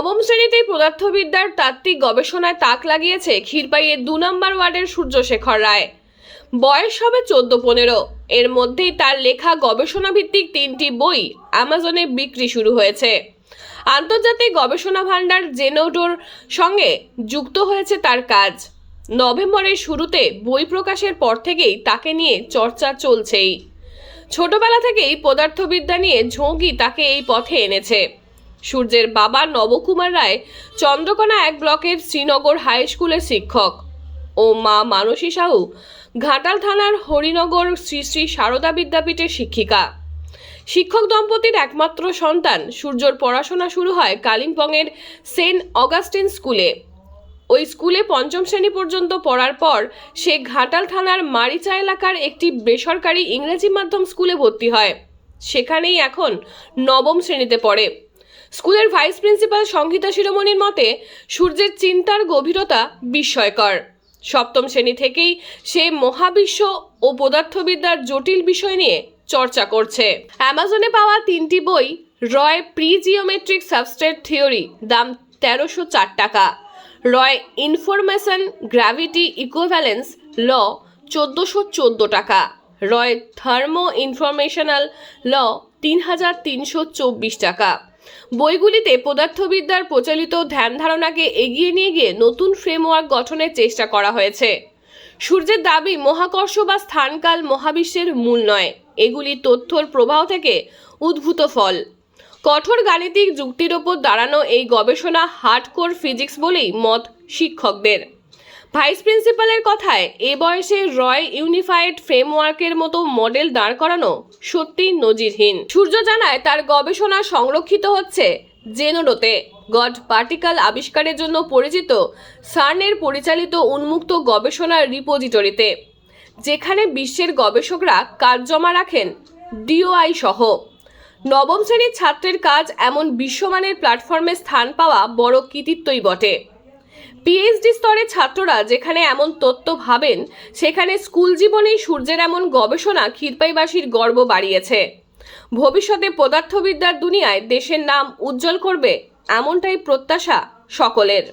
নবম শ্রেণীতেই পদার্থবিদ্যার তাত্ত্বিক গবেষণায় তাক লাগিয়েছে ক্ষীরপাইয়ের দু নম্বর ওয়ার্ডের সূর্যশেখর রায়। বয়স হবে চোদ্দ পনেরো। এর মধ্যেই তার লেখা গবেষণা ভিত্তিক তিনটি বই অ্যামাজনে বিক্রি শুরু হয়েছে। আন্তর্জাতিক গবেষণা ভাণ্ডার জেনোডোর সঙ্গে যুক্ত হয়েছে তার কাজ। নভেম্বরের শুরুতে বই প্রকাশের পর থেকেই তাকে নিয়ে চর্চা চলছেই। ছোটবেলা থেকেই পদার্থবিদ্যা নিয়ে ঝোঁকই তাকে এই পথে এনেছে। সূর্যের বাবা নবকুমার রায় চন্দ্রকোনা এক ব্লকের শ্রীনগর হাই স্কুলের শিক্ষক ও মা মানসী সাহু ঘাটাল থানার হরিনগর শ্রী শ্রী সারদা বিদ্যাপীঠের শিক্ষিকা। শিক্ষক দম্পতির একমাত্র সন্তান সূর্যর পড়াশোনা শুরু হয় কালিম্পংয়ের সেন্ট অগাস্টিন স্কুলে। ওই স্কুলে পঞ্চম শ্রেণি পর্যন্ত পড়ার পর সে ঘাটাল থানার মারিচা এলাকার একটি বেসরকারি ইংরেজি মাধ্যম স্কুলে ভর্তি হয়। সেখানেই এখন নবম শ্রেণীতে পড়ে। স্কুলের ভাইস প্রিন্সিপাল সংগীতা শিরোমণির মতে, সূর্যের চিন্তার গভীরতা বিস্ময়কর। সপ্তম শ্রেণি থেকেই সে মহাবিশ্ব ও পদার্থবিদ্যার জটিল বিষয় নিয়ে চর্চা করছে। অ্যামাজনে পাওয়া তিনটি বই, Roy pre geometric substrate theory, দাম তেরোশো চার টাকা। Roy information gravity equivalence law, চোদ্দোশো চোদ্দ টাকা। রয় থার্মো ইনফরমেশনাল ল তিন হাজার তিনশো চব্বিশ টাকা। বইগুলিতে পদার্থবিদ্যার প্রচলিত ধ্যান ধারণাকে এগিয়ে নিয়ে গিয়ে নতুন ফ্রেমওয়ার্ক গঠনের চেষ্টা করা হয়েছে। সূর্যের দাবি মহাকর্ষ বা স্থানকাল মহাবিশ্বের মূল নয়। এগুলি তথ্যর প্রবাহ থেকে উদ্ভূত ফল। কঠোর গাণিতিক যুক্তির ওপর দাঁড়ানো এই গবেষণা হার্ডকোর ফিজিক্স বলেই মত শিক্ষকদের। ভাইস প্রিন্সিপালের কথায়, এ বয়সে রয় ইউনিফাইড ফ্রেমওয়ার্কের মতো মডেল দাঁড় করানো সত্যি নজিরহীন। সূর্য জানায় তার গবেষণা সংরক্ষিত হচ্ছে জেনোডোতে। গড পার্টিকাল আবিষ্কারের জন্য পরিচিত সার্নের পরিচালিত উন্মুক্ত গবেষণার রিপোজিটরিতে, যেখানে বিশ্বের গবেষকরা কাজ জমা রাখেন ডিওআই সহ। নবম শ্রেণির ছাত্রের কাজ এমন বিশ্বমানের প্ল্যাটফর্মে স্থান পাওয়া বড় কৃতিত্বই বটে। পিএইচডি স্তরে ছাত্ররা যেখানে এমন তত্ত্ব ভাবেন, সেখানে স্কুল জীবনেই সূর্যের এমন গবেষণা ক্ষীরপাইবাসীর গর্ব বাড়িয়েছে। ভবিষ্যতে পদার্থবিদ্যার দুনিয়ায় দেশের নাম উজ্জ্বল করবে এমনটাই প্রত্যাশা সকলের।